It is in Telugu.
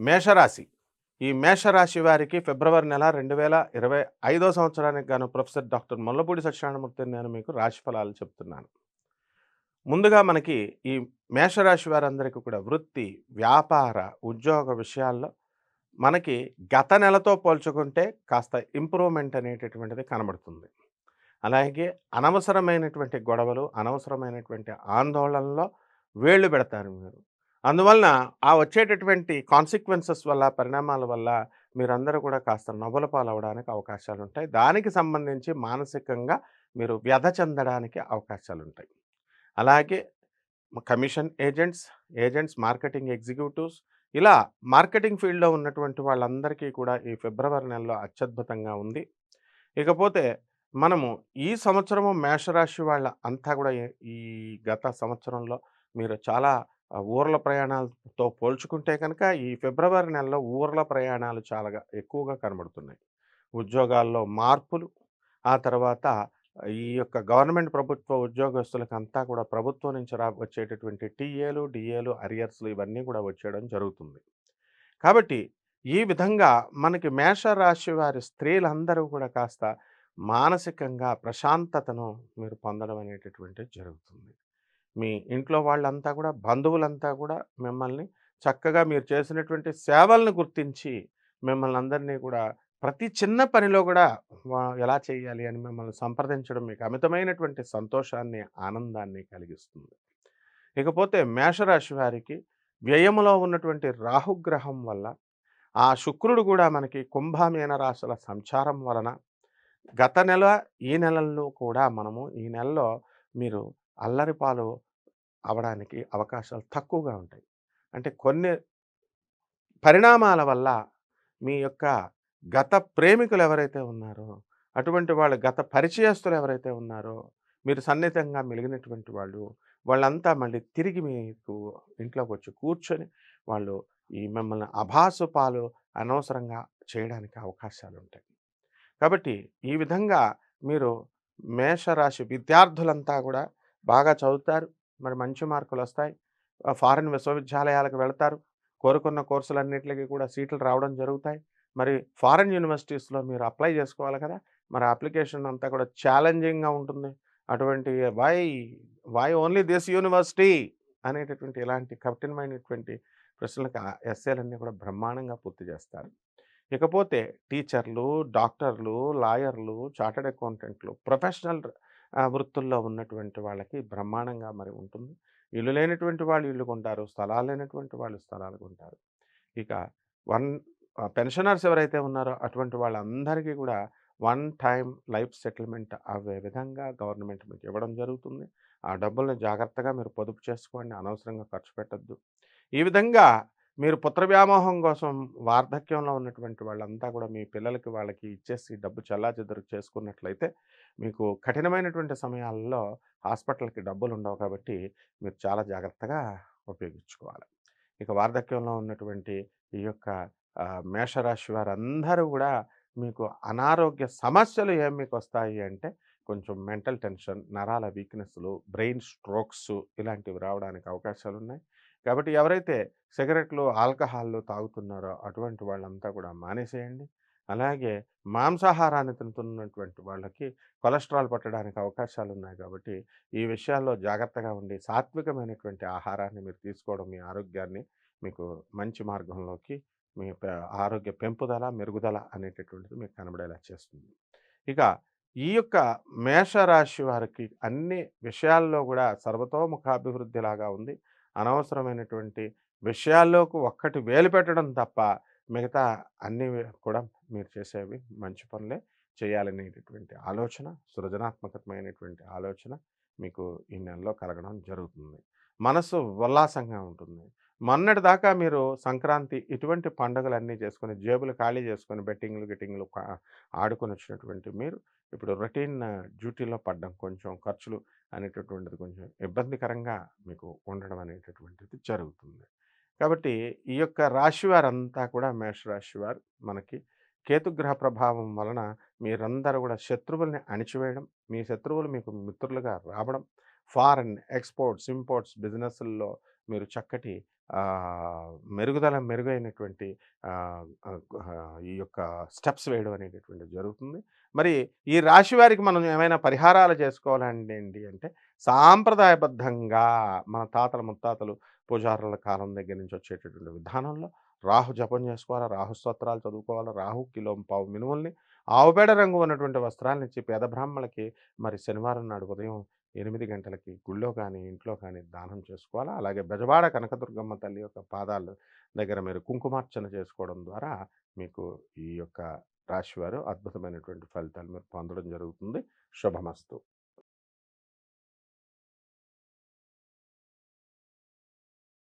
మేషరాశి. ఈ మేషరాశి వారికి ఫిబ్రవరి నెల రెండు వేల ఇరవై ఐదో సంవత్సరానికి గాను ప్రొఫెసర్ డాక్టర్ ముల్లపూడి సత్యనారాయణమూర్తి నేను మీకు రాశి ఫలాలు చెప్తున్నాను. ముందుగా మనకి ఈ మేషరాశి వారందరికీ కూడా వృత్తి వ్యాపార ఉద్యోగ విషయాల్లో మనకి గత నెలతో పోల్చుకుంటే కాస్త ఇంప్రూవ్మెంట్ అనేటటువంటిది కనబడుతుంది. అలాగే అనవసరమైనటువంటి గొడవలు అనవసరమైనటువంటి ఆందోళనలో వేళ్ళు పెడతారు మీరు. అందువలన ఆ వచ్చేటటువంటి కాన్సిక్వెన్సెస్ వల్ల పరిణామాల వల్ల మీరందరూ కూడా కాస్త నవ్వుల పాలవడానికి అవకాశాలు ఉంటాయి దానికి సంబంధించి మానసికంగా మీరు వ్యధ చెందడానికి అవకాశాలు ఉంటాయి అలాగే commission agents agents marketing executives ఇలా మార్కెటింగ్ ఫీల్డ్లో ఉన్నటువంటి వాళ్ళందరికీ కూడా ఈ ఫిబ్రవరి నెలలో అత్యద్భుతంగా ఉంది. ఇకపోతే మనము ఈ సంవత్సరము మేషరాశి వాళ్ళ అంతా కూడా ఈ- గత సంవత్సరంలో మీరు చాలా ఊర్ల ప్రయాణాలతో పోల్చుకుంటే కనుక ఈ ఫిబ్రవరి నెలలో ఊర్ల ప్రయాణాలు చాలా ఎక్కువగా కనబడుతున్నాయి. ఉద్యోగాల్లో మార్పులు ఆ తర్వాత ఈ యొక్క గవర్నమెంట్ ప్రభుత్వ ఉద్యోగస్తులకు అంతా కూడా ప్రభుత్వం నుంచి రా వచ్చేటటువంటి టీఏలు డిఏలు అరియర్స్లు ఇవన్నీ కూడా వచ్చేయడం జరుగుతుంది. కాబట్టి ఈ విధంగా మనకి మేషరాశి వారి స్త్రీలందరూ కూడా కాస్త మానసికంగా ప్రశాంతతను మీరు పొందడం అనేటటువంటిది జరుగుతుంది. మీ ఇంట్లో వాళ్ళంతా కూడా బంధువులంతా కూడా మిమ్మల్ని చక్కగా మీరు చేసినటువంటి సేవలను గుర్తించి మిమ్మల్ని అందరినీ కూడా ప్రతి చిన్న పనిలో కూడా ఎలా చేయాలి అని మిమ్మల్ని సంప్రదించడం మీకు అమితమైనటువంటి సంతోషాన్ని ఆనందాన్ని కలిగిస్తుంది. ఇకపోతే మేషరాశి వారికి వ్యయములో ఉన్నటువంటి రాహుగ్రహం వల్ల ఆ శుక్రుడు కూడా మనకి కుంభమీన రాశుల సంచారం వలన గత నెల ఈ నెలల్లో కూడా మనము ఈ నెలలో మీరు అల్లరిపాలు అవడానికి అవకాశాలు తక్కువగా ఉంటాయి. అంటే కొన్ని పరిణామాల వల్ల మీ యొక్క గత ప్రేమికులు ఎవరైతే ఉన్నారో అటువంటి వాళ్ళు గత పరిచయస్తులు ఎవరైతే ఉన్నారో మీరు సన్నిహితంగా మెలిగినటువంటి వాళ్ళు వాళ్ళంతా మళ్ళీ తిరిగి మీకు ఇంట్లోకి వచ్చి కూర్చొని వాళ్ళు ఈ మిమ్మల్ని అభాసు పాలు అనవసరంగా చేయడానికి అవకాశాలు ఉంటాయి. కాబట్టి ఈ విధంగా మీరు మేషరాశి విద్యార్థులంతా కూడా బాగా చదువుతారు. మరి మంచి మార్కులు వస్తాయి ఫారిన్ విశ్వవిద్యాలయాలకు వెళతారు. కోరుకున్న కోర్సులన్నింటికి కూడా సీట్లు రావడం జరుగుతాయి. మరి ఫారిన్ యూనివర్సిటీస్లో మీరు అప్లై చేసుకోవాలి కదా! మరి అప్లికేషన్ అంతా కూడా ఛాలెంజింగ్గా ఉంటుంది. అటువంటి why why only this university అనేటటువంటి ఇలాంటి కఠినమైనటువంటి ప్రశ్నలకు ఎస్ఏలన్నీ కూడా బ్రహ్మాండంగా పూర్తి చేస్తారు. ఇకపోతే టీచర్లు డాక్టర్లు లాయర్లు చార్టెడ్ అకౌంటెంట్లు ప్రొఫెషనల్ వృత్తుల్లో ఉన్నటువంటి వాళ్ళకి బ్రహ్మాండంగా మరి ఉంటుంది. ఇల్లు లేనటువంటి వాళ్ళు ఇల్లు కొంటారు. స్థలాలు లేనటువంటి వాళ్ళు స్థలాలు కొంటారు. ఇక వన్ పెన్షనర్స్ ఎవరైతే ఉన్నారో అటువంటి వాళ్ళందరికీ కూడా వన్ టైం లైఫ్ సెటిల్మెంట్ అవే విధంగా గవర్నమెంట్ మీకు ఇవ్వడం జరుగుతుంది. ఆ డబ్బుల్ని జాగ్రత్తగా మీరు పొదుపు చేసుకోండి. అనవసరంగా ఖర్చు పెట్టద్దు. ఈ విధంగా మీరు పుత్ర వ్యామోహం కోసం వార్ధక్యంలో ఉన్నటువంటి వాళ్ళంతా కూడా మీ పిల్లలకి వాళ్ళకి ఇచ్చేసి డబ్బు చల్లాచెదురు చేసుకున్నట్లయితే మీకు కఠినమైనటువంటి సమయాల్లో హాస్పిటల్కి డబ్బులు ఉండవు కాబట్టి మీరు చాలా జాగ్రత్తగా ఉపయోగించుకోవాలి. ఇక వార్ధక్యంలో ఉన్నటువంటి ఈ యొక్క మేషరాశి వారందరూ కూడా మీకు అనారోగ్య సమస్యలు ఏం మీకు వస్తాయి అంటే కొంచెం మెంటల్ టెన్షన్ నరాల వీక్నెస్లు బ్రెయిన్ స్ట్రోక్స్ ఇలాంటివి రావడానికి అవకాశాలు ఉన్నాయి కాబట్టి ఎవరైతే సిగరెట్లు ఆల్కహాల్లు తాగుతున్నారో అటువంటి వాళ్ళంతా కూడా మానేసేయండి. అలాగే మాంసాహారాన్ని తింటున్నటువంటి వాళ్ళకి కొలెస్ట్రాల్ పట్టడానికి అవకాశాలు ఉన్నాయి కాబట్టి ఈ విషయాల్లో జాగ్రత్తగా ఉండి సాత్వికమైనటువంటి ఆహారాన్ని మీరు తీసుకోవడం మీ ఆరోగ్యాన్ని మీకు మంచి మార్గంలోకి మీ ఆరోగ్య పెంపుదల మెరుగుదల అనేటటువంటిది మీకు కనబడేలా చేస్తుంది. ఇక ఈ యొక్క మేషరాశి వారికి అన్ని విషయాల్లో కూడా సర్వతోముఖాభివృద్ధిలాగా ఉంది. అనవసరమైనటువంటి విషయాల్లోకి ఒక్కటి వేలు పెట్టడం తప్ప మిగతా అన్ని కూడా మీరు చేసేవి మంచి పనులే చేయాలనేటటువంటి ఆలోచన సృజనాత్మకమైనటువంటి ఆలోచన మీకు ఈ నెలలో కలగడం జరుగుతుంది. మనసు ఉల్లాసంగా ఉంటుంది. మొన్నటి దాకా మీరు సంక్రాంతి ఇటువంటి పండుగలన్నీ చేసుకొని జేబులు ఖాళీ చేసుకొని బెట్టింగ్లు గిట్టింగ్లు ఆడుకొని వచ్చినటువంటి మీరు ఇప్పుడు రొటీన్ డ్యూటీలో పడ్డం కొంచెం ఖర్చులు అనేటటువంటిది కొంచెం ఇబ్బందికరంగా మీకు ఉండడం అనేటటువంటిది జరుగుతుంది. కాబట్టి ఈ యొక్క రాశి వారంతా కూడా మేషరాశి వారు మనకి కేతుగ్రహ ప్రభావం వలన మీరందరూ కూడా శత్రువుల్ని అణిచివేయడం మీ శత్రువులు మీకు మిత్రులుగా రావడం ఫారెన్ ఎక్స్పోర్ట్స్ ఇంపోర్ట్స్ బిజినెస్ల్లో మీరు చక్కటి మెరుగుదల మెరుగైనటువంటి ఈ యొక్క స్టెప్స్ వేయడం అనేటటువంటిది జరుగుతుంది. మరి ఈ రాశి వారికి మనం ఏమైనా పరిహారాలు చేసుకోవాలంటేంటి అంటే సాంప్రదాయబద్ధంగా మన తాతల ముత్తాతలు పూజారుల కాలం దగ్గర నుంచి వచ్చేటటువంటి విధానంలో రాహు జపం చేసుకోవాలా, రాహు స్తోత్రాలు చదువుకోవాలా, రాహు కిలో పావు మినుముల్ని ఆవుపేడ రంగు ఉన్నటువంటి వస్త్రాలనిచ్చి పేద బ్రాహ్మణులకి మరి శనివారం నాడు ఉదయం ఎనిమిది గంటలకి గుళ్ళో కానీ, ఇంట్లో కానీ దానం చేసుకోవాలా. అలాగే బెజవాడ కనకదుర్గమ్మ తల్లి యొక్క పాదాలు దగ్గర మీరు కుంకుమార్చన చేసుకోవడం ద్వారా మీకు ఈ యొక్క రాశివారు అద్భుతమైనటువంటి ఫలితాలు మీరు పొందడం జరుగుతుంది. శుభమస్తు.